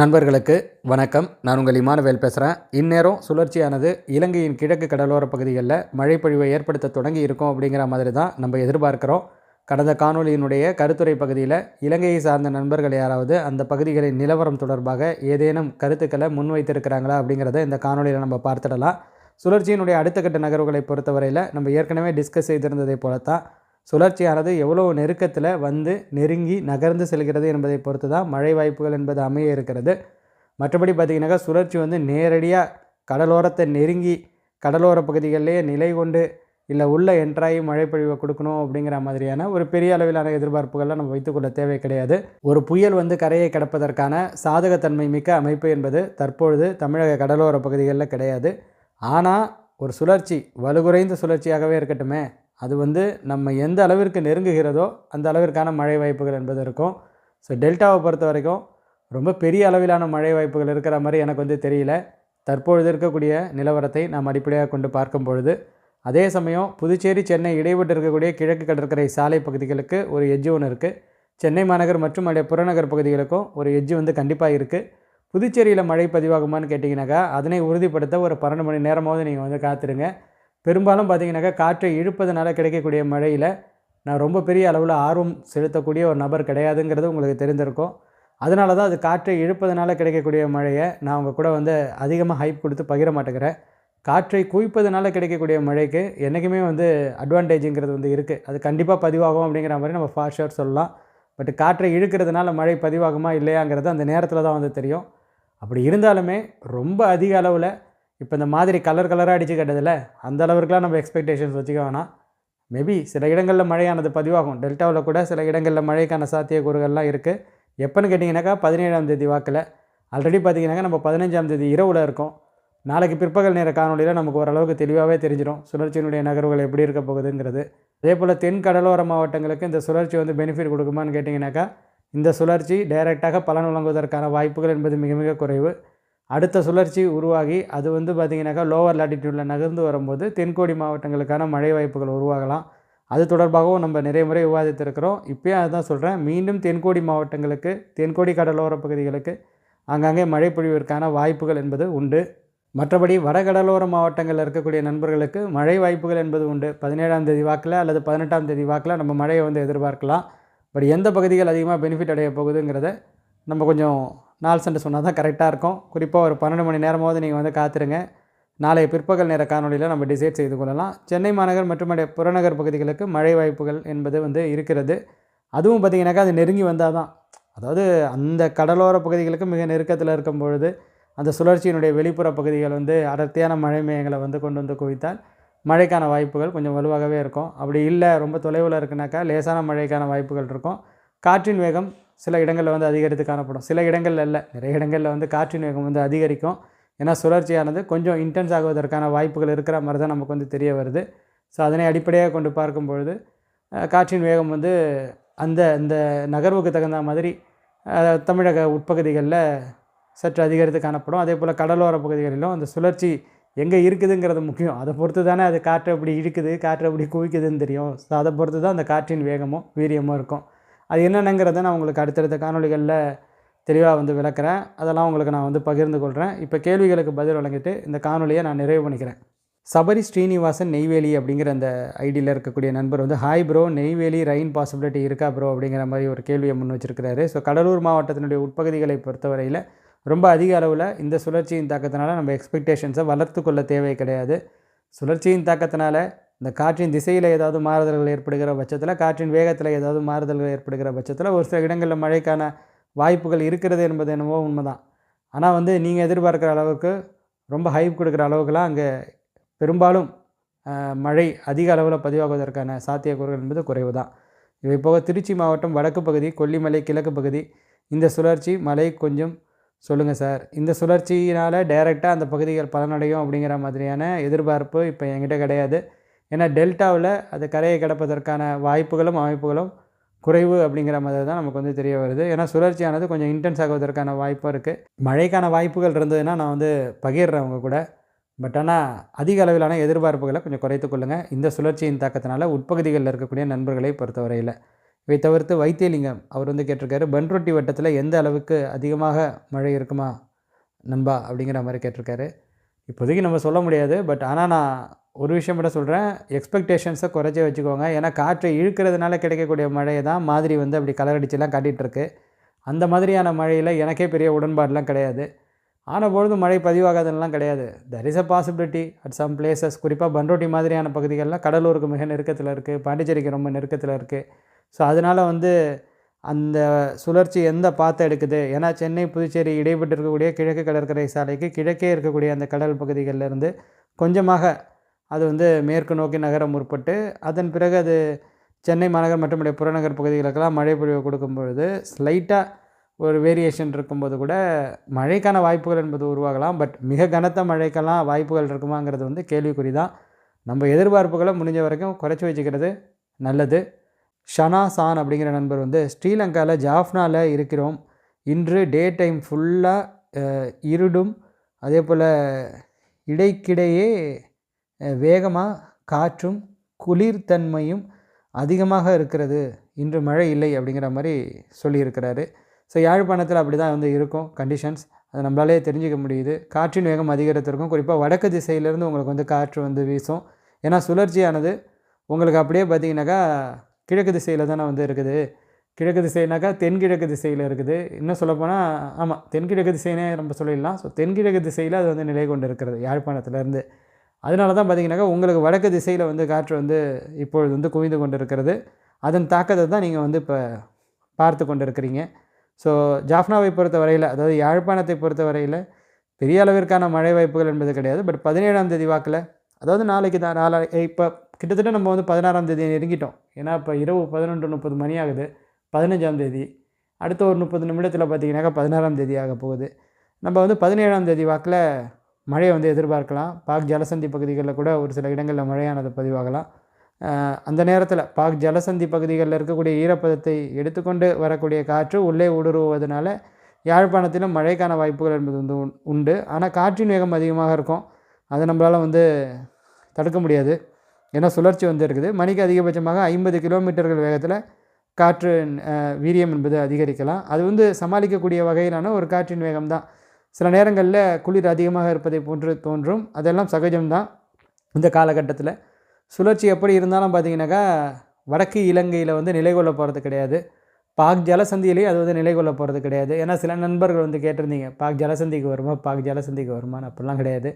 நண்பர்களுக்கு வணக்கம். நான் உங்கள் இமானுவேல் பேசுகிறேன் இந்நேரம் சுழற்சியானது இலங்கையின் கிழக்கு கடலோர பகுதிகளில் மழைப்பொழிவை ஏற்படுத்த தொடங்கி இருக்கும் அப்படிங்கிற மாதிரி தான் நம்ம எதிர்பார்க்குறோம். கடந்த காணொளியினுடைய கருத்துரை பகுதியில் இலங்கையை சார்ந்த நண்பர்கள் யாராவது அந்த பகுதிகளின் நிலவரம் தொடர்பாக ஏதேனும் கருத்துக்களை முன்வைத்திருக்கிறாங்களா அப்படிங்கிறத இந்த காணொலியில் நம்ம பார்த்துடலாம். சுழற்சியினுடைய அடுத்த கட்ட நகர்வுகளை பொறுத்தவரையில் நம்ம ஏற்கனவே டிஸ்கஸ் செய்திருந்ததை போலத்தான் சுழற்சியானது எவ்வளோ நெருக்கத்தில் வந்து நெருங்கி நகர்ந்து செல்கிறது என்பதை பொறுத்து தான் மழை வாய்ப்புகள் என்பது அமைய இருக்கிறது. மற்றபடி பார்த்திங்கனாக்கா சுழற்சி வந்து நேரடியாக கடலோரத்தை நெருங்கி கடலோர பகுதிகளிலேயே நிலை கொண்டு இல்லை உள்ள என்ட்ராகி மழைப்பொழிவை கொடுக்கணும் அப்படிங்கிற மாதிரியான ஒரு பெரிய அளவிலான எதிர்பார்ப்புகள்லாம் நம்ம வைத்துக்கொள்ள தேவை கிடையாது. ஒரு புயல் வந்து கரையை கடப்பதற்கான சாதகத்தன்மை மிக்க அமைப்பு என்பது தற்பொழுது தமிழக கடலோர பகுதிகளில் கிடையாது. ஆனால் ஒரு சுழற்சி வலுகுறைந்த சுழற்சியாகவே இருக்கட்டுமே அது வந்து நம்ம எந்த அளவிற்கு நெருங்குகிறதோ அந்த அளவிற்கான மழை வாய்ப்புகள் என்பது இருக்கும். ஸோ டெல்டாவை பொறுத்த வரைக்கும் ரொம்ப பெரிய அளவிலான மழை வாய்ப்புகள் இருக்கிற மாதிரி எனக்கு வந்து தெரியல. தற்பொழுது இருக்கக்கூடிய நிலவரத்தை நாம் அடிப்படையாக கொண்டு பார்க்கும் பொழுது அதே சமயம் புதுச்சேரி சென்னை இடைவிட்டு இருக்கக்கூடிய கிழக்கு கடற்கரை சாலை பகுதிகளுக்கு ஒரு எஜ்ஜு ஒன்று இருக்குது சென்னை மாநகர் மற்றும் அதே புறநகர் பகுதிகளுக்கும் ஒரு எஜ்ஜு வந்து கண்டிப்பாக இருக்குது புதுச்சேரியில் மழை பதிவாகுமான்னு கேட்டிங்கனாக்கா அதனை உறுதிப்படுத்த ஒரு பன்னெண்டு மணி நேரமாவது நீங்கள் வந்து காத்துருங்க. பெரும்பாலும் பார்த்தீங்கன்னாக்கா காற்றை இழுப்பதனால் கிடைக்கக்கூடிய மழையில் நான் ரொம்ப பெரிய அளவில் ஆர்வம் செலுத்தக்கூடிய ஒரு நபர் கிடையாதுங்கிறது உங்களுக்கு தெரிந்திருக்கும். அதனால தான் அது காற்றை இழுப்பதனால கிடைக்கக்கூடிய மழையை நான் உங்கள் கூட வந்து அதிகமாக ஹைப் கொடுத்து பகிர மாட்டேங்கிறேன். காற்றை குவிப்பதனால கிடைக்கக்கூடிய மழைக்கு என்றைக்குமே வந்து அட்வான்டேஜுங்கிறது வந்து இருக்குது அது கண்டிப்பாக பதிவாகும் அப்படிங்கிற மாதிரி நம்ம ஃபாஸ்டர் சொல்லலாம். பட் காற்றை இழுக்கிறதுனால மழை பதிவாகுமா இல்லையாங்கிறது அந்த நேரத்தில் தான் வந்து தெரியும். அப்படி இருந்தாலுமே ரொம்ப அதிக அளவில் இப்போ இந்த மாதிரி கலர் கலராக அடித்து கட்டதில்ல அந்த அளவுக்குலாம் நம்ம எக்ஸ்பெக்டேஷன்ஸ் வச்சுக்க வேணாம். மேபி சில இடங்களில் மழையானது பதிவாகும். டெல்டாவில் கூட சில இடங்களில் மழைக்கான சாத்தியக்கூறுகள்லாம் இருக்குது எப்போன்னு கேட்டிங்கனாக்கா பதினேழாம் தேதி வாக்கில். ஆல்ரெடி பார்த்தீங்கன்னாக்கா நம்ம பதினஞ்சாம் தேதி இரவில் இருக்கோம். நாளைக்கு பிற்பகல் நேர காணொலியில் நமக்கு ஓரளவுக்கு தெளிவாகவே தெரிஞ்சிடும். சுழற்சியினுடைய நகர்வுகள் எப்படி இருக்க போகுதுங்கிறது. அதே போல் தென் கடலோர மாவட்டங்களுக்கு இந்த சுழற்சி வந்து பெனிஃபிட் கொடுக்குமான்னு கேட்டிங்கனாக்கா இந்த சுழற்சி டைரெக்டாக பலன் வழங்குவதற்கான வாய்ப்புகள் என்பது மிக மிக குறைவு. அடுத்த சுழற்சி உருவாகி அது வந்து பார்த்திங்கனாக்கா லோவர் லாட்டிடியூடில் நகர்ந்து வரும்போது தென்கோடி மாவட்டங்களுக்கான மழை வாய்ப்புகள் உருவாகலாம். அது தொடர்பாகவும் நம்ம நிறைய முறை விவாதித்திருக்கிறோம். இப்போயும் அதுதான் சொல்கிறேன் மீண்டும் தென்கோடி மாவட்டங்களுக்கு தென்கோடி கடலோர பகுதிகளுக்கு ஆங்காங்கே மழை பொழிவிற்கான வாய்ப்புகள் என்பது உண்டு. மற்றபடி வடகடலோர மாவட்டங்களில் இருக்கக்கூடிய நண்பர்களுக்கு மழை வாய்ப்புகள் என்பது உண்டு. பதினேழாம் தேதி வாக்கில் அல்லது பதினெட்டாம் தேதி வாக்கில் நம்ம மழையை வந்து எதிர்பார்க்கலாம். பட் எந்த பகுதிகள் அதிகமாக பெனிஃபிட் அடைய போகுதுங்கிறத நம்ம கொஞ்சம் நாள் சண்டை சொன்னால் தான் கரெக்டாக இருக்கும். குறிப்பாக ஒரு பன்னெண்டு மணி நேரமாவது நீங்கள் வந்து காத்துருங்க. நாளைய பிற்பகல் நேர காணொலியில் நம்ம டிசைட் செய்து கொள்ளலாம். சென்னை மாநகர் மற்றும் அடைய புறநகர் பகுதிகளுக்கு மழை வாய்ப்புகள் என்பது வந்து இருக்கிறது. அதுவும் பார்த்திங்கனாக்கா அது நெருங்கி வந்தால் தான். அதாவது அந்த கடலோர பகுதிகளுக்கு மிக நெருக்கத்தில் இருக்கும் பொழுது அந்த சுழற்சியினுடைய வெளிப்புற பகுதிகள் வந்து அடர்த்தியான மழை மேகங்களை வந்து கொண்டு வந்து குவித்தால் மழைக்கான வாய்ப்புகள் கொஞ்சம் வலுவாகவே இருக்கும். அப்படி இல்லை ரொம்ப தொலைவில் இருக்குனாக்கா லேசான மழைக்கான வாய்ப்புகள் இருக்கும். காற்றின் வேகம் சில இடங்களில் வந்து அதிகரித்து காணப்படும். சில இடங்களில் இல்லை நிறைய இடங்களில் வந்து காற்றின் வேகம் வந்து அதிகரிக்கும். ஏன்னா சுழற்சியானது கொஞ்சம் இன்டென்ஸ் ஆகுவதற்கான வாய்ப்புகள் இருக்கிற மாதிரி தான் நமக்கு வந்து தெரிய வருது. ஸோ அதனை அடிப்படையாக கொண்டு பார்க்கும் பொழுது காற்றின் வேகம் வந்து அந்த இந்த நகர்வுக்கு தகுந்த மாதிரி தமிழக உட்பகுதிகளில் சற்று அதிகரித்து காணப்படும். அதே போல் கடலோர பகுதிகளிலும் அந்த சுழற்சி எங்கே இருக்குதுங்கிறது முக்கியம். அதை பொறுத்து தானே அது காற்று எப்படி இழுக்குது காற்று எப்படி குவிக்குதுன்னு தெரியும். ஸோ அதை பொறுத்து தான் அந்த காற்றின் வேகமும் வீரியமும் இருக்கும். அது என்னென்னங்கிறத நான் உங்களுக்கு அடுத்தடுத்த காணொலிகளில் தெளிவாக வந்து விளக்குறேன். அதெல்லாம் உங்களுக்கு நான் வந்து பகிர்ந்து கொள்கிறேன் இப்போ கேள்விகளுக்கு பதில் வழங்கிட்டு இந்த காணொலியை நான் நிறைவு பண்ணிக்கிறேன். சபரி ஸ்ரீனிவாசன் நெய்வேலி அப்படிங்கிற அந்த ஐடியில் இருக்கக்கூடிய நண்பர் வந்து hi bro Neyveli rain possibility இருக்கா ப்ரோ அப்படிங்கிற மாதிரி ஒரு கேள்வியை முன் வச்சிருக்கிறாரு. ஸோ கடலூர் மாவட்டத்தினுடைய உட்பகுதிகளை பொறுத்தவரையில் ரொம்ப அதிக அளவில் இந்த சுழற்சியின் தாக்கத்தினால நம்ம எக்ஸ்பெக்டேஷன்ஸை வளர்த்து கொள்ள தேவை கிடையாது. சுழற்சியின் தாக்கத்தினால இந்த காற்றின் திசையில் ஏதாவது மாறுதல்கள் ஏற்படுகிற பட்சத்தில் காற்றின் வேகத்தில் ஏதாவது மாறுதல்கள் ஏற்படுகிற பட்சத்தில் ஒரு சில இடங்களில் மழைக்கான வாய்ப்புகள் இருக்கிறது என்பது என்னவோ உண்மைதான். ஆனால் வந்து நீங்கள் எதிர்பார்க்குற அளவுக்கு ரொம்ப ஹைப் கொடுக்குற அளவுக்குலாம் அங்கே பெரும்பாலும் மழை அதிக அளவில் பதிவாகுவதற்கான சாத்தியக்கூறுகள் என்பது குறைவு தான் இவை போக திருச்சி மாவட்டம் வடக்கு பகுதி கொல்லிமலை கிழக்கு பகுதி இந்த சுழற்சி மழை கொஞ்சம் சொல்லுங்கள் சார். இந்த சுழற்சியினால் டைரெக்டாக அந்த பகுதிகள் பலனடையும் அப்படிங்கிற மாதிரியான எதிர்பார்ப்பு இப்போ என்கிட்ட கிடையாது. ஏன்னா டெல்டாவில் அது கரையை கிடப்பதற்கான வாய்ப்புகளும் அமைப்புகளும் குறைவு அப்படிங்கிற மாதிரி தான் நமக்கு வந்து தெரிய வருது. ஏன்னா சுழற்சியானது கொஞ்சம் இன்டென்ஸ் ஆகுவதற்கான வாய்ப்பும் இருக்குது மழைக்கான வாய்ப்புகள் இருந்ததுன்னா நான் வந்து பகிர்றேன் அவங்க கூட. பட் ஆனால் அதிக அளவிலான எதிர்பார்ப்புகளை கொஞ்சம் குறைத்து கொள்ளுங்கள் இந்த சுழற்சியின் தாக்கத்தினால உட்பகுதிகளில் இருக்கக்கூடிய நண்பர்களை பொறுத்தவரையில். இவை தவிர்த்து வைத்தியலிங்கம் அவர் வந்து கேட்டிருக்காரு பன்ரொட்டி வட்டத்தில் எந்த அளவுக்கு அதிகமாக மழை இருக்குமா நண்பா? அப்படிங்கிற மாதிரி கேட்டிருக்காரு. இப்போதைக்கு நம்ம சொல்ல முடியாது. பட் ஆனால் நான் ஒரு விஷயம் மட்டும் சொல்கிறேன் எக்ஸ்பெக்டேஷன்ஸை குறைச்சி வச்சுக்கோங்க. ஏன்னா காற்றை இழுக்கிறதுனால கிடைக்கக்கூடிய மழையை தான் மாதிரி வந்து அப்படி கலரடிச்சுலாம் காட்டிகிட்ருக்கு அந்த மாதிரியான மழையில் எனக்கே பெரிய உடன்பாடுலாம் கிடையாது. ஆன பொழுது மழை பதிவாகாதெல்லாம் கிடையாது. There is a possibility at some places குறிப்பாக பன்ரோட்டி மாதிரியான பகுதிகளில் கடலூருக்கு மிக நெருக்கத்தில் இருக்குது பாண்டிச்சேரிக்கு ரொம்ப நெருக்கத்தில் இருக்குது ஸோ அதனால் வந்து அந்த சுழற்சி எந்த பாத்தை எடுக்குது? ஏன்னா சென்னை புதுச்சேரி இடைப்பட்டு இருக்கக்கூடிய கிழக்கு கடற்கரை சாலைக்கு கிழக்கே இருக்கக்கூடிய அந்த கடல் பகுதிகளிலிருந்து கொஞ்சமாக அது வந்து மேற்கு நோக்கி நகர முற்பட்டு அதன் பிறகு அது சென்னை மாநகர் மற்றும் புறநகர் பகுதிகளுக்கெல்லாம் மழை பொழிவு கொடுக்கும் பொழுது ஸ்லைட்டாக ஒரு வேரியேஷன் இருக்கும்போது கூட மழைக்கான வாய்ப்புகள் என்பது உருவாகலாம். பட் மிக கனத்த மழைக்கெல்லாம் வாய்ப்புகள் இருக்குமாங்கிறது வந்து கேள்விக்குறி தான். நம்ம எதிர்பார்ப்புகளை முடிஞ்ச வரைக்கும் குறைச்சி வச்சுக்கிறது நல்லது. ஷனா சான் அப்படிங்கிற நண்பர் வந்து ஸ்ரீலங்காவில் ஜாஃப்னாவில் இருக்கிறோம். இன்று டே டைம் ஃபுல்லாக இருடும். அதே போல் இடைக்கிடையே வேகமாக காற்றும் குளிர்தன்மையும் அதிகமாக இருக்கிறது. இன்று மழை இல்லை அப்படிங்கிற மாதிரி சொல்லியிருக்கிறாரு. ஸோ யாழ்ப்பாணத்தில் அப்படி தான் வந்து இருக்கும் கண்டிஷன்ஸ் அது நம்மளாலே தெரிஞ்சுக்க முடியுது. காற்றின் வேகம் அதிகரித்திருக்கும் குறிப்பாக வடக்கு திசையிலேருந்து உங்களுக்கு வந்து காற்று வந்து வீசும். ஏன்னா சுழற்சியானது உங்களுக்கு அப்படியே பார்த்தீங்கன்னாக்கா கிழக்கு திசையில் தானே வந்து இருக்குது. கிழக்கு திசைனாக்கா தென்கிழக்கு திசையில் இருக்குது. இன்னும் சொல்லப்போனால் ஆமாம் தென்கிழக்கு திசைனே நம்ம சொல்லிடலாம். ஸோ தென்கிழக்கு திசையில் அது வந்து நிலை கொண்டு இருக்கிறது யாழ்ப்பாணத்துலேருந்து. அதனால தான் பார்த்தீங்கன்னாக்கா உங்களுக்கு வடக்கு திசையில் வந்து காற்று வந்து இப்பொழுது வந்து குவிந்து கொண்டு இருக்கிறது அதன் தாக்கத்தை தான் நீங்கள் வந்து இப்போ பார்த்து கொண்டு இருக்கிறீங்க ஸோ ஜாஃப்னாவை பொறுத்த வரையில் அதாவது யாழ்ப்பாணத்தை பொறுத்த வரையில் பெரிய அளவிற்கான மழை வாய்ப்புகள் என்பது கிடையாது. பட் பதினேழாம் தேதி வாக்கில் அதாவது நாளைக்கு தான் நாளை இப்போ கிட்டத்தட்ட நம்ம வந்து பதினாறாம் தேதி நெருங்கிட்டோம். ஏன்னா இப்போ இரவு பதினொன்று முப்பது மணி ஆகுது பதினஞ்சாம் தேதி. அடுத்த ஒரு முப்பது நிமிடத்தில் பார்த்தீங்கன்னாக்கா பதினாறாம் தேதி ஆக போகுது. நம்ம வந்து பதினேழாம் தேதி வாக்கில் மழையை வந்து எதிர்பார்க்கலாம். பாக் ஜலசந்தி பகுதிகளில் கூட ஒரு சில இடங்களில் மழையானது பதிவாகலாம். அந்த நேரத்தில் பாக் ஜலசந்தி பகுதிகளில் இருக்கக்கூடிய ஈரப்பதத்தை எடுத்துக்கொண்டு வரக்கூடிய காற்று உள்ளே ஊடுருவதுனால யாழ்ப்பாணத்திலும் மழைக்கான வாய்ப்புகள் என்பது வந்து உண்டு. ஆனால் காற்றின் வேகம் அதிகமாக இருக்கும். அதை நம்மளால் வந்து தடுக்க முடியாது. ஏன்னா சுழற்சி வந்து இருக்குது. மணிக்கு அதிகபட்சமாக ஐம்பது கிலோமீட்டர்கள் வேகத்தில் காற்று வீரியம் என்பது அதிகரிக்கலாம். அது வந்து சமாளிக்கக்கூடிய வகையிலான ஒரு காற்றின் வேகம் தான் சில நேரங்களில் குளிர் அதிகமாக இருப்பதை போன்று தோன்றும். அதெல்லாம் சகஜம்தான். இந்த காலகட்டத்தில் சுழற்சி எப்படி இருந்தாலும் பார்த்தீங்கன்னாக்கா வடக்கு இலங்கையில் வந்து நிலை கொள்ள போகிறது கிடையாது. பாக் ஜலசந்தியிலேயே அது வந்து நிலை கொள்ள போகிறது கிடையாது. ஏன்னா சில நண்பர்கள் வந்து கேட்டிருந்தீங்க பாக் ஜலசந்திக்கு வருமா பாக் ஜலசந்திக்கு வருமானு அப்படிலாம் கிடையாது.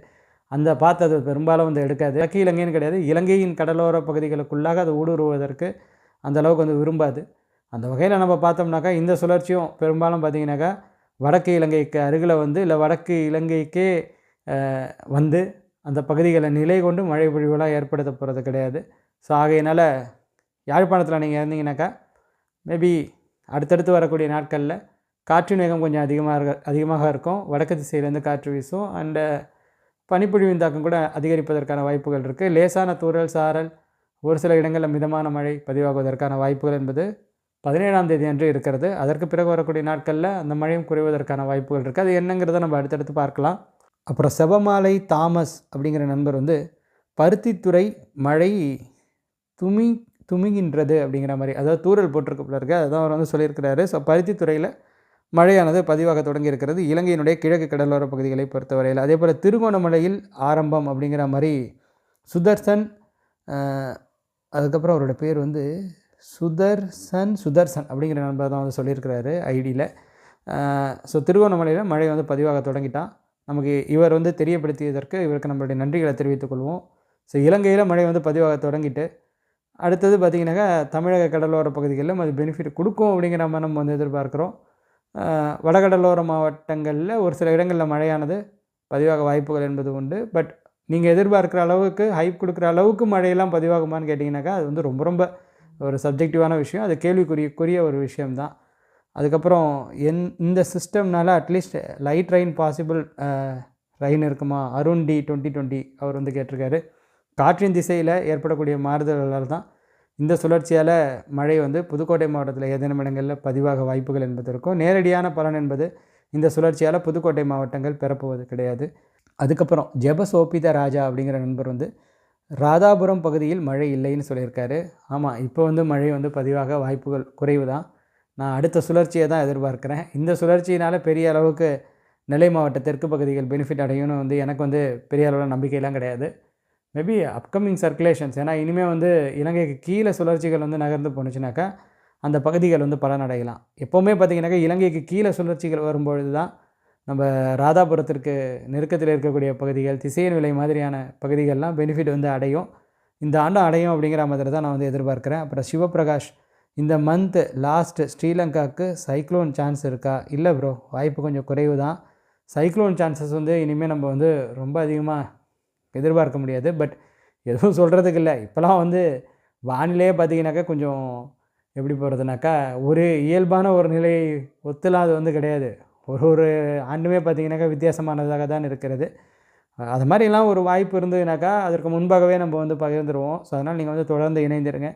அந்த பார்த்து அது பெரும்பாலும் வந்து எடுக்காது. வடக்கு இலங்கைன்னு கிடையாது. இலங்கையின் கடலோர பகுதிகளுக்குள்ளாக அது ஊடுருவதற்கு அந்தளவுக்கு வந்து விரும்பாது. அந்த வகையில் நம்ம பார்த்தோம்னாக்கா இந்த சுழற்சியும் பெரும்பாலும் பார்த்தீங்கன்னாக்கா வடக்கு இலங்கைக்கு அருகில் வந்து இல்லை வடக்கு இலங்கைக்கே வந்து அந்த பகுதிகளை நிலை கொண்டு மழை பொழிவுலாம் ஏற்படுத்த போகிறது கிடையாது. ஸோ ஆகையினால் யாழ்ப்பாணத்தில் நீங்கள் இருந்தீங்கன்னாக்கா மேபி அடுத்தடுத்து வரக்கூடிய நாட்களில் காற்றின் வேகம் கொஞ்சம் அதிகமாக இருக்க அதிகமாக இருக்கும். வடக்கு திசையிலேருந்து காற்று வீசும். அண்டு பனிப்பொழிவின் தாக்கம் கூட அதிகரிப்பதற்கான வாய்ப்புகள் இருக்குது லேசான தூறல் சாரல் ஒரு சில இடங்களில் மிதமான மழை பதிவாகுவதற்கான வாய்ப்புகள் என்பது பதினேழாம் தேதி அன்று இருக்கிறது. அதற்கு பிறகு வரக்கூடிய நாட்களில் அந்த மழையும் குறைவதற்கான வாய்ப்புகள் இருக்குது அது என்னங்கிறத நம்ம அடுத்தடுத்து பார்க்கலாம். அப்புறம் செபமாலை தாமஸ் அப்படிங்கிற நண்பர் வந்து பருத்தித்துறை மழை துமி துமிகின்றது அப்படிங்கிற மாதிரி அதாவது தூறல் போட்டிருக்கு போல இருக்கு. அதுதான் அவர் வந்து சொல்லியிருக்கிறாரு. ஸோ பருத்தித்துறையில் மழையானது பதிவாக தொடங்கி இருக்கிறது. இலங்கையினுடைய கிழக்கு கடலோர பகுதிகளை பொறுத்தவரையில். அதே போல் திருகோணமலையில் ஆரம்பம் அப்படிங்கிற மாதிரி சுதர்சன் அதுக்கப்புறம் அவரோட பேர் வந்து சுதர்சன் சுதர்சன் அப்படிங்கிற நண்பர் தான் வந்து சொல்லியிருக்கிறாரு ஐடியில். ஸோ திருகோணமலையில் மழை வந்து பதிவாக தொடங்கிட்டான் நமக்கு இவர் வந்து தெரியப்படுத்தியதற்கு இவருக்கு நம்மளுடைய நன்றிகளை தெரிவித்துக் கொள்வோம். ஸோ இலங்கையில் மழை வந்து பதிவாக தொடங்கிட்டு அடுத்தது பார்த்திங்கனாக்கா தமிழக கடலோர பகுதிகளிலும் அது பெனிஃபிட் கொடுக்கும் அப்படிங்கிற மாதிரி நம்ம வந்து எதிர்பார்க்குறோம். வடகடலோர மாவட்டங்களில் ஒரு சில இடங்களில் மழையானது பதிவாக வாய்ப்புகள் என்பது உண்டு. பட் நீங்கள் எதிர்பார்க்குற அளவுக்கு ஹைப் கொடுக்குற அளவுக்கு மழையெல்லாம் பதிவாகுமான்னு கேட்டிங்கனாக்கா அது வந்து ரொம்ப ரொம்ப ஒரு சப்ஜெக்டிவான விஷயம் அது கேள்விக்குரியக்குரிய ஒரு விஷயம்தான். அதுக்கப்புறம் என் இந்த சிஸ்டம்னால at least light rain possible rain இருக்குமா? அருண் டி டுவெண்ட்டி டுவெண்ட்டி அவர் வந்து கேட்டிருக்காரு. காற்றின் திசையில் ஏற்படக்கூடிய மாறுதல்களால் தான் இந்த சுழற்சியால் மழை வந்து புதுக்கோட்டை மாவட்டத்தில் ஏதேனும் இடங்களில் பதிவாக வாய்ப்புகள் என்பது இருக்கும். நேரடியான பலன் என்பது இந்த சுழற்சியால் புதுக்கோட்டை மாவட்டங்கள் பெறப்போவது கிடையாது. அதுக்கப்புறம் ஜெபசோபித ராஜா அப்படிங்கிற நண்பர் வந்து ராதாபுரம் பகுதியில் மழை இல்லைன்னு சொல்லியிருக்காரு. ஆமாம் இப்போ வந்து மழை வந்து பதிவாக வாய்ப்புகள் குறைவு தான் நான் அடுத்த சுழற்சியை தான் எதிர்பார்க்குறேன். இந்த சுழற்சியினால் பெரிய அளவுக்கு நெல்லை மாவட்ட தெற்கு பகுதிகள் பெனிஃபிட் அடையும்னு வந்து எனக்கு வந்து பெரிய அளவில் நம்பிக்கையெல்லாம் கிடையாது. மேபி அப்கமிங் சர்க்குலேஷன்ஸ் ஏன்னா இனிமேல் வந்து இலங்கைக்கு கீழே சுழற்சிகள் வந்து நகர்ந்து போணுச்சுனாக்கா அந்த பகுதிகள் வந்து பலனடையலாம். எப்போவுமே பார்த்திங்கனாக்கா இலங்கைக்கு கீழே சுழற்சிகள் வரும்பொழுது தான் நம்ம ராதாபுரத்திற்கு நெருக்கத்தில் இருக்கக்கூடிய பகுதிகள் திசையன் விலை மாதிரியான பகுதிகள்லாம் பெனிஃபிட் வந்து அடையும். இந்த ஆண்டும் அடையும் அப்படிங்கிற மாதிரி தான் நான் வந்து எதிர்பார்க்குறேன். அப்புறம் சிவபிரகாஷ் இந்த மந்த்து லாஸ்ட்டு ஸ்ரீலங்காவுக்கு சைக்ளோன் சான்ஸ் இருக்கா? இல்லை ப்ரோ வாய்ப்பு கொஞ்சம் குறைவு தான் சைக்ளோன் சான்சஸ் வந்து இனிமேல் நம்ம வந்து ரொம்ப அதிகமாக எதிர்பார்க்க முடியாது. பட் எதுவும் சொல்கிறதுக்கு இல்லை. இப்போலாம் வந்து வானிலையே பார்த்தீங்கன்னாக்கா கொஞ்சம் எப்படி போகிறதுனாக்கா ஒரு இயல்பான ஒரு நிலை ஒத்துலாம் அது வந்து கிடையாது. ஒரு ஒரு ஆண்டுமே பார்த்திங்கனாக்கா வித்தியாசமானதாக தான் இருக்கிறது. அது மாதிரிலாம் ஒரு வாய்ப்பு இருந்ததுனாக்கா அதற்கு முன்பாகவே நம்ம வந்து பகிர்ந்துருவோம். ஸோ அதனால் நீங்கள் வந்து தொடர்ந்து இணைந்திருங்க.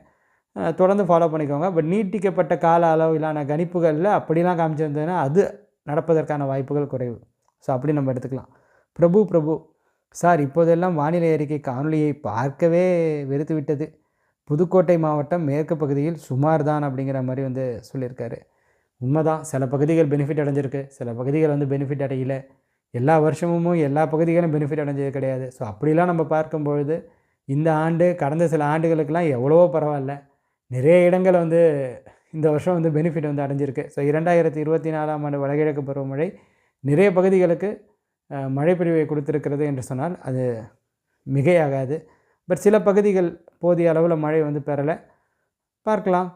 தொடர்ந்து ஃபாலோ பண்ணிக்கோங்க. பட் நீட்டிக்கப்பட்ட கால அளவிலான கணிப்புகளில் அப்படிலாம் காமிச்சிருந்ததுன்னா அது நடப்பதற்கான வாய்ப்புகள் குறைவு. ஸோ அப்படி நம்ம எடுத்துக்கலாம். பிரபு பிரபு. சார் இப்போதெல்லாம் வானிலை அறிக்கை காணொலியை பார்க்கவே வெறுத்து விட்டது புதுக்கோட்டை மாவட்டம் மேற்கு பகுதியில் சுமார் தான் அப்படிங்கிற மாதிரி வந்து சொல்லியிருக்காரு. உண்மைதான். சில பகுதிகள் பெனிஃபிட் அடைஞ்சிருக்கு. சில பகுதிகள் வந்து பெனிஃபிட் அடையல. எல்லா வருஷமும் எல்லா பகுதிகளும் பெனிஃபிட் அடைஞ்சது கிடையாது. ஸோ அப்படிலாம் நம்ம பார்க்கும்பொழுது இந்த ஆண்டு கடந்த சில ஆண்டுகளுக்கெல்லாம் எவ்வளவோ பரவாயில்ல. நிறைய இடங்கள் வந்து இந்த வருஷம் வந்து பெனிஃபிட் வந்து அடைஞ்சிருக்கு. ஸோ இரண்டாயிரத்தி இருபத்தி நாலாம் ஆண்டு வடகிழக்கு பருவமழை நிறைய பகுதிகளுக்கு மழைப்பொழிவை கொடுத்துருக்கிறது என்று சொன்னால் அது மிகையாகாது. பட் சில பகுதிகள் போதிய அளவில் மழை வந்து பெறலை. பார்க்கலாம்.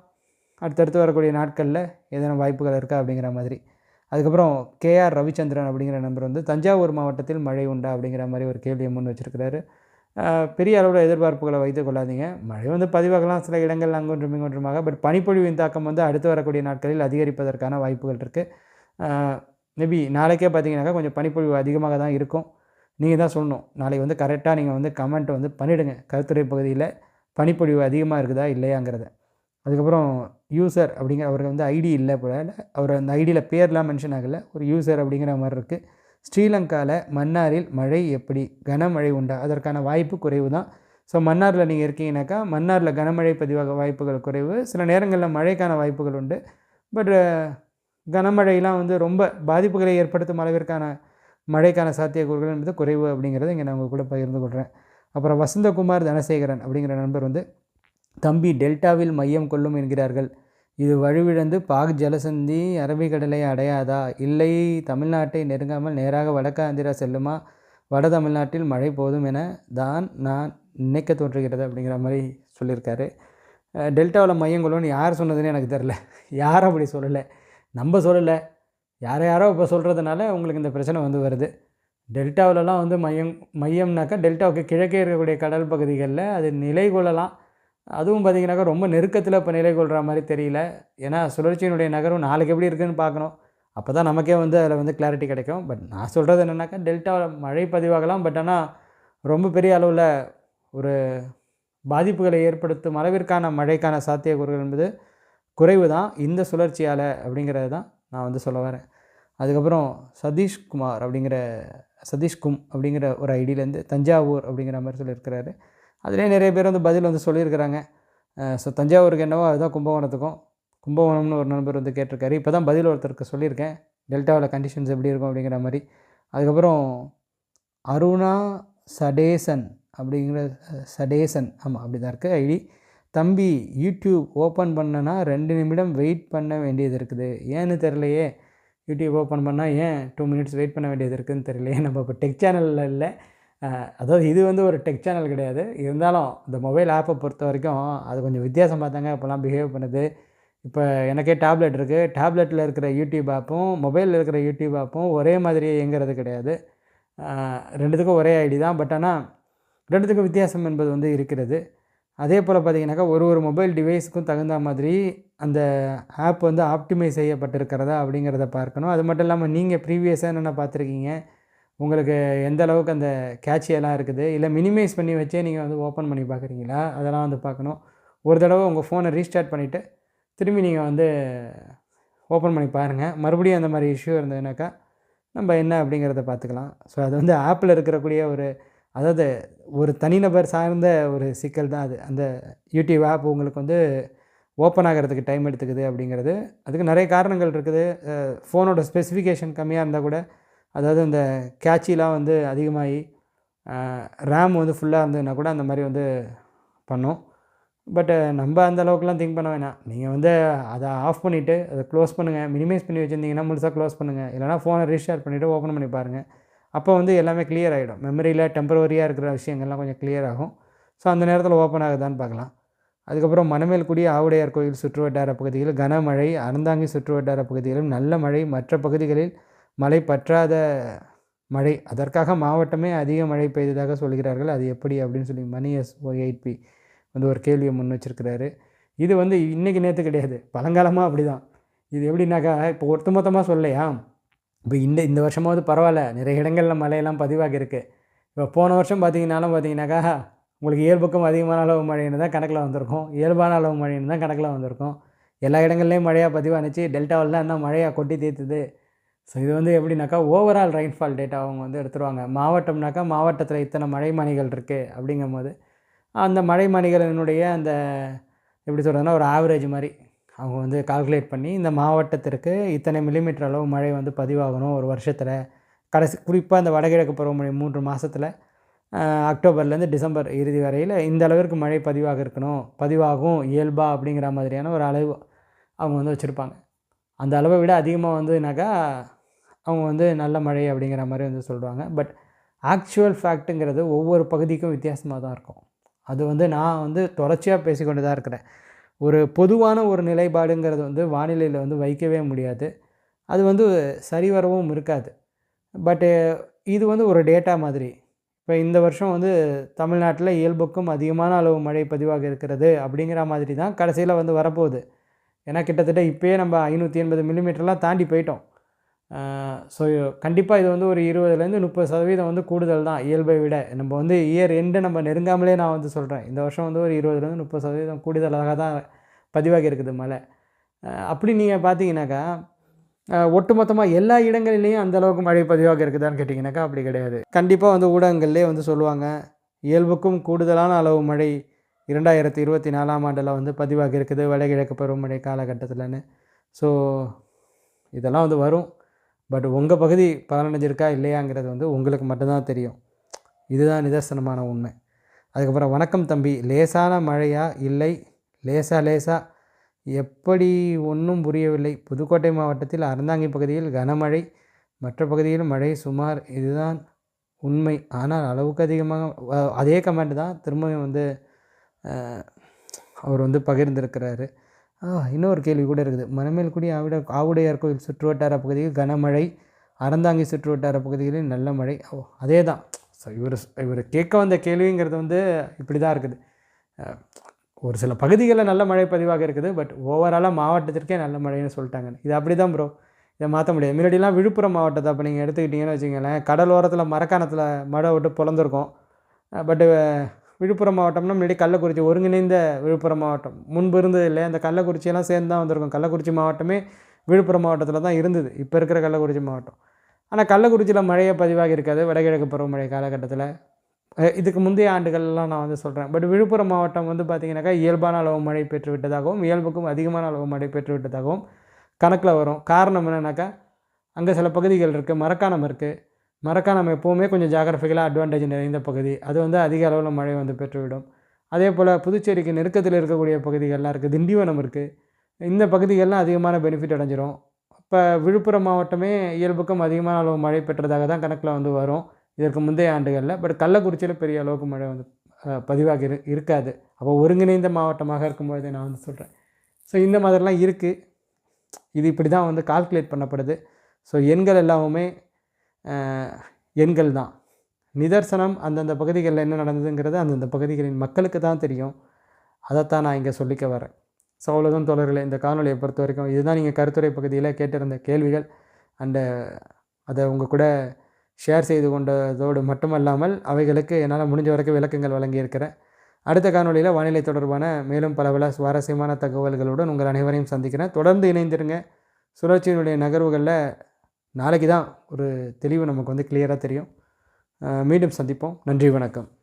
அடுத்தடுத்து வரக்கூடிய நாட்களில் ஏதேனும் வாய்ப்புகள் இருக்கா அப்படிங்கிற மாதிரி. அதுக்கப்புறம் கேஆர் ரவிச்சந்திரன் அப்படிங்கிற நம்பர் வந்து தஞ்சாவூர் மாவட்டத்தில் மழை உண்டா அப்படிங்கிற மாதிரி ஒரு கேள்வியை முன் வச்சுருக்கிறாரு. பெரிய அளவில் எதிர்பார்ப்புகளை வைத்து கொள்ளாதீங்க. மழை வந்து பதிவாகலாம் சில இடங்கள் அங்கொன்றும் இங்கொன்றுமாக பட் பனிப்பொழிவின் தாக்கம் வந்து அடுத்து வரக்கூடிய நாட்களில் அதிகரிப்பதற்கான வாய்ப்புகள் இருக்குது மேபி நாளைக்கே பார்த்தீங்கன்னாக்கா கொஞ்சம் பனிப்பொழிவு அதிகமாக தான் இருக்கும். நீங்கள் தான் சொல்லணும். நாளைக்கு வந்து கரெக்டாக நீங்கள் வந்து கமெண்ட் வந்து பண்ணிவிடுங்க கருத்துரை பகுதியில் பனிப்பொழிவு அதிகமாக இருக்குதா இல்லையாங்கிறத. அதுக்கப்புறம் யூசர் அப்படிங்கிற அவருக்கு வந்து ஐடி இல்லை போல. அவர் அந்த ஐடியில் பேர்லாம் மென்ஷன் ஆகலை. ஒரு யூசர் அப்படிங்கிற மாதிரி இருக்குது ஸ்ரீலங்காவில் மன்னாரில் மழை எப்படி? கனமழை உண்டா? அதற்கான வாய்ப்பு குறைவு தான். ஸோ மன்னாரில் நீங்கள் இருக்கீங்கனாக்கா மன்னாரில் கனமழை பதிவாக வாய்ப்புகள் குறைவு. சில நேரங்களில் மழைக்கான வாய்ப்புகள் உண்டு. பட் கனமழையெலாம் வந்து ரொம்ப பாதிப்புகளை ஏற்படுத்தும் அளவிற்கான மழைக்கான சாத்தியக்கூறுகள் என்பது குறைவு அப்படிங்கிறத இங்கே நான் உங்கள் கூட பகிர்ந்து கொள்கிறேன் அப்புறம் வசந்தகுமார் தனசேகரன் அப்படிங்கிற நண்பர் வந்து தம்பி டெல்டாவில் மையம் கொள்ளும் என்கிறார்கள். இது வலுவிழந்து பாக் ஜலசந்தி அரபிக்கடலை அடையாதா? இல்லை தமிழ்நாட்டை நெருங்காமல் நேராக வடக்கு ஆந்திரா செல்லுமா? வட தமிழ்நாட்டில் மழை போதும் என தான் நான் நினைக்க தோன்றுகிறது அப்படிங்கிற மாதிரி சொல்லியிருக்காரு. டெல்டாவில் மையம் கொள்ளும்னு யார் சொன்னதுன்னு எனக்கு தெரில யாரும் அப்படி சொல்லலை. நம்ம சொல்லலை. யாரோ யாரோ இப்போ சொல்கிறதுனால உங்களுக்கு இந்த பிரச்சனை வந்து வருது. டெல்டாவிலலாம் வந்து மையம் மையம்னாக்கா டெல்டாவுக்கு கிழக்கே இருக்கக்கூடிய கடல் பகுதிகளில் அது நிலை கொள்ளலாம் அதுவும் பார்த்திங்கனாக்கா ரொம்ப நெருக்கத்தில் இப்போ நிலை கொள்கிற மாதிரி தெரியல. ஏன்னா சுழற்சியினுடைய நகரம் நாளைக்கு எப்படி இருக்குதுன்னு பார்க்கணும். அப்போ தான் நமக்கே வந்து அதில் வந்து கிளாரிட்டி கிடைக்கும். பட் நான் சொல்கிறது என்னென்னாக்கா டெல்டா மழை பதிவாகலாம். பட் ஆனால் ரொம்ப பெரிய அளவில் ஒரு பாதிப்புகளை ஏற்படுத்தும் அளவிற்கான மழைக்கான சாத்தியக்கூறுகள் என்பது குறைவு தான் இந்த சுழற்சியால் அப்படிங்கிறது தான் நான் வந்து சொல்ல வரேன். அதுக்கப்புறம் சதீஷ்குமார் அப்படிங்கிற சதீஷ்கும் அப்படிங்கிற ஒரு ஐடியிலேருந்து தஞ்சாவூர் அப்படிங்கிற மாதிரி சொல்லியிருக்கிறாரு. அதிலே நிறைய பேர் வந்து பதில் வந்து சொல்லியிருக்கிறாங்க. ஸோ தஞ்சாவூருக்கு என்னவோ அதுதான் கும்பகோணத்துக்கும். கும்பகோணம்னு ஒரு நண்பர் வந்து கேட்டிருக்காரு. இப்போ தான் பதில் ஒருத்தருக்கு சொல்லியிருக்கேன். டெல்டாவில் கண்டிஷன்ஸ் எப்படி இருக்கும் அப்படிங்கிற மாதிரி. அதுக்கப்புறம் அருணா சடேசன் அப்படிங்கிற சடேசன் ஆமாம் அப்படி தான் இருக்குது ஐடி. தம்பி யூடியூப் ஓப்பன் பண்ணனா ரெண்டு நிமிடம் வெயிட் பண்ண வேண்டியது இருக்குது. ஏன்னு தெரிலையே யூடியூப் ஓப்பன் பண்ணால் ஏன் டூ மினிட்ஸ் வெயிட் பண்ண வேண்டியது இருக்குதுன்னு தெரியலையே. நம்ம இப்போ டெக் சேனலில் இல்லை. அதாவது இது வந்து ஒரு டெக் சேனல் கிடையாது. இருந்தாலும் இந்த மொபைல் ஆப்பை பொறுத்த வரைக்கும் அது கொஞ்சம் வித்தியாசமாக தாங்க இப்போலாம் பிஹேவ் பண்ணுது. இப்போ எனக்கே டேப்லெட் இருக்குது டேப்லெட்டில் இருக்கிற யூடியூப் ஆப்பும் மொபைலில் இருக்கிற யூடியூப் ஆப்பும் ஒரே மாதிரி இயங்கிறது கிடையாது. ரெண்டுத்துக்கும் ஒரே ஐடி தான். பட் ஆனால் ரெண்டுத்துக்கும் வித்தியாசம் என்பது வந்து இருக்கிறது. அதே போல் பார்த்தீங்கன்னாக்கா ஒரு ஒரு மொபைல் டிவைஸுக்கும் தகுந்த மாதிரி அந்த ஆப் வந்து ஆப்டிமைஸ் செய்யப்பட்டிருக்கிறதா அப்படிங்கிறத பார்க்கணும். அது மட்டும் இல்லாமல் நீங்கள் ப்ரீவியஸாக என்னென்ன பார்த்துருக்கீங்க? உங்களுக்கு எந்த அளவுக்கு அந்த கேட்சியெல்லாம் இருக்குது? இல்லை மினிமைஸ் பண்ணி வச்சே நீங்கள் வந்து ஓப்பன் பண்ணி பார்க்குறீங்களா அதெல்லாம் வந்து பார்க்கணும் ஒரு தடவை உங்கள் ஃபோனை ரீஸ்டார்ட் பண்ணிவிட்டு திரும்பி நீங்கள் வந்து ஓப்பன் பண்ணி பாருங்கள் மறுபடியும் அந்த மாதிரி இஷ்யூ இருந்ததுனாக்கா நம்ம என்ன அப்படிங்கிறத பார்த்துக்கலாம் ஸோ அது வந்து ஆப்பில் இருக்கிறக்கூடிய ஒரு அதாவது ஒரு தனிநபர் சார்ந்த ஒரு சிக்கல் தான் அது. அந்த யூடியூப் ஆப் உங்களுக்கு வந்து ஓப்பன் ஆகிறதுக்கு டைம் எடுத்துக்குது அப்படிங்கிறது. அதுக்கு நிறைய காரணங்கள் இருக்குது. ஃபோனோட ஸ்பெசிஃபிகேஷன் கம்மியாக இருந்தால் கூட அதாவது இந்த கேட்சிலாம் வந்து அதிகமாகி ரேம் வந்து ஃபுல்லாக இருந்ததுன்னா கூட அந்த மாதிரி வந்து பண்ணும். பட்டு நம்ம அந்த அளவுக்குலாம் திங்க் பண்ண வேணாம். நீங்கள் வந்து அதை ஆஃப் பண்ணிவிட்டு அதை க்ளோஸ் பண்ணுங்கள் மினிமைஸ் பண்ணி வச்சுருந்தீங்கன்னா முழுசாக க்ளோஸ் பண்ணுங்கள் இல்லைனா ஃபோனை ரீஸ்டார்ட் பண்ணிவிட்டு ஓப்பன் பண்ணி பாருங்கள் அப்போ வந்து எல்லாமே கிளியர் ஆகிடும் மெமரியில் டெம்பரவரியாக இருக்கிற விஷயங்கள்லாம் கொஞ்சம் கிளியர் ஆகும். ஸோ அந்த நேரத்தில் ஓப்பன் ஆகுதான்னு பார்க்கலாம். அதுக்கப்புறம் மணமேல்குடி ஆவுடையார் கோயில் சுற்றுவட்டார பகுதியில் கனமழை அறந்தாங்கி சுற்றுவட்டார பகுதியிலும் நல்ல மழை. மற்ற பகுதிகளில் மழை பற்றாத மழை. அதற்காக மாவட்டமே அதிக மழை பெய்ததாக சொல்கிறார்கள். அது எப்படி அப்படின்னு சொல்லி Mani S O eight B வந்து ஒரு கேள்வியை முன் வச்சிருக்கிறாரு. இது வந்து இன்றைக்கி நேற்று கிடையாது. பழங்காலமாக அப்படி தான் இது எப்படின்னாக்கா இப்போ ஒட்டுமொத்தமாக சொல்லலையா? இப்போ இந்த இந்த வருஷமாவது பரவாயில்ல. நிறைய இடங்களில் மழையெல்லாம் பதிவாக இருக்குது இப்போ போன வருஷம் பார்த்தீங்கன்னாலும் பார்த்தீங்கன்னாக்கா உங்களுக்கு இயல்புக்கும் அதிகமான அளவு மழைன்னு தான் கணக்கில் வந்திருக்கும். இயல்பான அளவு மழைன்னு தான் கணக்கில் வந்திருக்கும். எல்லா இடங்கள்லேயும் மழையாக பதிவானுச்சு. டெல்டாவில் தான் என்ன மழையாக கொட்டி தீர்த்துது ஸோ இது வந்து எப்படின்னாக்கா ஓவரால் ரெயின்ஃபால் டேட்டா அவங்க வந்து எடுத்துருவாங்க. மாவட்டம்னாக்கா மாவட்டத்தில் இத்தனை மழைமணிகள் இருக்குது அப்படிங்கும் போது அந்த மழைமணிகளினுடைய அந்த எப்படி சொல்கிறதுனா ஒரு ஆவரேஜ் மாதிரி அவங்க வந்து கால்குலேட் பண்ணி இந்த மாவட்டத்திற்கு இத்தனை மில்லிமீட்டர் அளவு மழை வந்து பதிவாகணும் ஒரு வருஷத்தில். கடைசி குறிப்பாக இந்த வடகிழக்கு பருவமழை மூன்று மாதத்தில் அக்டோபர்லேருந்து டிசம்பர் இறுதி வரையில் இந்த அளவிற்கு மழை பதிவாக இருக்கணும் பதிவாகும் இயல்பா அப்படிங்கிற மாதிரியான ஒரு அளவு அவங்க வந்து வச்சுருப்பாங்க. அந்த அளவை விட அதிகமாக வந்துனாக்கா அவங்க வந்து நல்ல மழை அப்படிங்கிற மாதிரி வந்து சொல்லுவாங்க. பட் ஆக்சுவல் ஃபேக்ட்டுங்கிறது ஒவ்வொரு பகுதிக்கும் வித்தியாசமாக தான் இருக்கும். அது வந்து நான் வந்து தொடர்ச்சியாக பேசிக்கொண்டு தான் இருக்கிறேன். ஒரு பொதுவான ஒரு நிலைப்பாடுங்கிறது வந்து வானிலையில் வந்து வைக்கவே முடியாது. அது வந்து சரிவரவும் இருக்காது. பட்டு இது வந்து ஒரு டேட்டா மாதிரி. இப்போ இந்த வருஷம் வந்து தமிழ்நாட்டில் இயல்புக்கும் அதிகமான அளவு மழை பதிவாக இருக்கிறது அப்படிங்கிற மாதிரி தான் கடைசியில் வந்து வரப்போகுது. ஏன்னா கிட்டத்தட்ட இப்போயே நம்ம ஐநூற்றி எண்பது மில்லிமீட்டர்லாம் தாண்டி போயிட்டோம். ஸோ கண்டிப்பாக இது வந்து ஒரு இருபதுலேருந்து முப்பது சதவீதம் வந்து கூடுதல் தான் இயல்பை விட. நம்ம வந்து இயர் எண்டு நம்ம நெருங்காமலே நான் வந்து சொல்கிறேன் இந்த வருஷம் வந்து ஒரு இருபதுலேருந்து முப்பது சதவீதம் கூடுதலாக தான் பதிவாகி இருக்குது மழை. அப்படி நீங்கள் பார்த்தீங்கன்னாக்கா ஒட்டுமொத்தமாக எல்லா இடங்களிலையும் அந்தளவுக்கு மழை பதிவாக இருக்குதான்னு கேட்டிங்கனாக்கா அப்படி கிடையாது. கண்டிப்பாக வந்து ஊடகங்கள்லேயே வந்து சொல்லுவாங்க இயல்புக்கும் கூடுதலான அளவு மழை இரண்டாயிரத்தி இருபத்தி நாலாம் ஆண்டில் வந்து பதிவாகி இருக்குது வடகிழக்கு பருவமழை காலகட்டத்தில்னு ஸோ இதெல்லாம் வந்து வரும். பட் உங்கள் பகுதி பலனடைஞ்சிருக்கா இல்லையாங்கிறது வந்து உங்களுக்கு மட்டும்தான் தெரியும். இதுதான் நிதர்சனமான உண்மை. அதுக்கப்புறம் வணக்கம் தம்பி. லேசான மழையா? இல்லை. லேசா லேசா. எப்படி ஒன்றும் புரியவில்லை. புதுக்கோட்டை மாவட்டத்தில் அறந்தாங்கி பகுதியில் கனமழை மற்ற பகுதியில் மழை சுமார் இதுதான் உண்மை. ஆனால் அளவுக்கு அதிகமாக அதே கமெண்ட் தான் திரும்பவும் வந்து அவர் வந்து பகிர்ந்திருக்கிறாரு. இன்னொரு கேள்வி கூட இருக்குது. மணமேல்குடி ஆவிட ஆவுடையார் கோயில் சுற்றுவட்டார பகுதியில் கனமழை அறந்தாங்கி சுற்றுவட்டார பகுதிகளில் நல்ல மழை. ஓ அதே தான் ஸோ இவர் இவர் கேட்க வந்த கேள்விங்கிறது வந்து இப்படி தான் இருக்குது ஒரு சில பகுதிகளில் நல்ல மழை பதிவாக இருக்குது பட் ஓவராலாக மாவட்டத்திற்கே நல்ல மழைன்னு சொல்லிட்டாங்க. இது அப்படி தான் ப்ரோ இதை மாற்ற முடியாது. முன்னாடிலாம் விழுப்புரம் மாவட்டத்தை அப்போ நீங்கள் எடுத்துக்கிட்டிங்கன்னு வச்சுங்களேன் கடலோரத்தில் மரக்காணத்தில் மழை விட்டு பிறந்திருக்கும் பட்டு விழுப்புரம் மாவட்டம்னா முன்னாடி கள்ளக்குறிச்சி ஒருங்கிணைந்த விழுப்புரம் மாவட்டம். முன்பு இருந்தது இல்லை அந்த கள்ளக்குறிச்சியெல்லாம் சேர்ந்து தான் வந்திருக்கும். கள்ளக்குறிச்சி மாவட்டமே விழுப்புரம் மாவட்டத்தில் தான் இருந்தது. இப்போ இருக்கிற கள்ளக்குறிச்சி மாவட்டம். ஆனால் கள்ளக்குறிச்சியில் மழையை பதிவாகி இருக்காது. வடகிழக்கு பருவமழை காலகட்டத்தில். இதுக்கு முந்தைய ஆண்டுகள்லாம் நான் வந்து சொல்கிறேன் பட் விழுப்புரம் மாவட்டம் வந்து பார்த்திங்கனாக்கா இயல்பான அளவு மழை பெற்று விட்டதாகவும் இயல்புக்கும் அதிகமான அளவு மழை பெற்று விட்டதாகவும் கணக்கில் வரும். காரணம் என்னென்னாக்கா அங்கே சில பகுதிகள் இருக்குது மரக்காணம் இருக்குது மரக்காணம் எப்போவுமே கொஞ்சம் ஜாகிரபிக்கலாக அட்வான்டேஜ் நிறைந்த பகுதி. அது வந்து அதிக அளவில் மழை வந்து பெற்றுவிடும். அதே போல் புதுச்சேரிக்கு நெருக்கத்தில் இருக்கக்கூடிய பகுதிகள்லாம் இருக்குது திண்டிவனம் இருக்குது இந்த பகுதிகள்லாம் அதிகமான பெனிஃபிட் அடைஞ்சிரும். இப்போ விழுப்புரம் மாவட்டமே இயல்புக்கும் அதிகமான அளவு மழை பெற்றதாக தான் கணக்கில் வந்து வரும். இதற்கு முந்தைய ஆண்டுகளில். பட் கள்ளக்குறிச்சியில் பெரிய அளவுக்கு மழை வந்து பதிவாக இரு இருக்காது. அப்போ ஒருங்கிணைந்த மாவட்டமாக இருக்கும்போது நான் வந்து சொல்கிறேன் ஸோ இந்த மாதிரிலாம் இருக்குது இது இப்படி தான் வந்து கால்குலேட் பண்ணப்படுது. ஸோ எண்கள் எல்லாமே எண்கள் தான். நிதர்சனம் அந்தந்த பகுதிகளில் என்ன நடந்ததுங்கிறது அந்தந்த பகுதிகளின் மக்களுக்கு தான் தெரியும். அதைத்தான் நான் இங்கே சொல்லிக்க வரேன். ஸோ அவ்வளோதான் தொடர்களை இந்த காணொலியை பொறுத்த வரைக்கும் இதுதான் நீங்கள் கருத்துரை பகுதியில் கேட்டிருந்த கேள்விகள். அண்டு அதை உங்கள் கூட ஷேர் செய்து கொண்டதோடு மட்டுமல்லாமல் அவைகளுக்கு என்னால் முடிஞ்ச வரைக்கும் விளக்கங்கள் வழங்கியிருக்கிறேன். அடுத்த காணொலியில் வானிலை தொடர்பான மேலும் பல பல சுவாரஸ்யமான தகவல்களுடன் உங்கள் அனைவரையும் சந்திக்கிறேன். தொடர்ந்து இணைந்திருங்க. சுழற்சியினுடைய நகர்வுகளில் நாளைக்கு தான் ஒரு தெளிவு நமக்கு வந்து கிளியராக தெரியும். மீண்டும் சந்திப்போம். நன்றி வணக்கம்.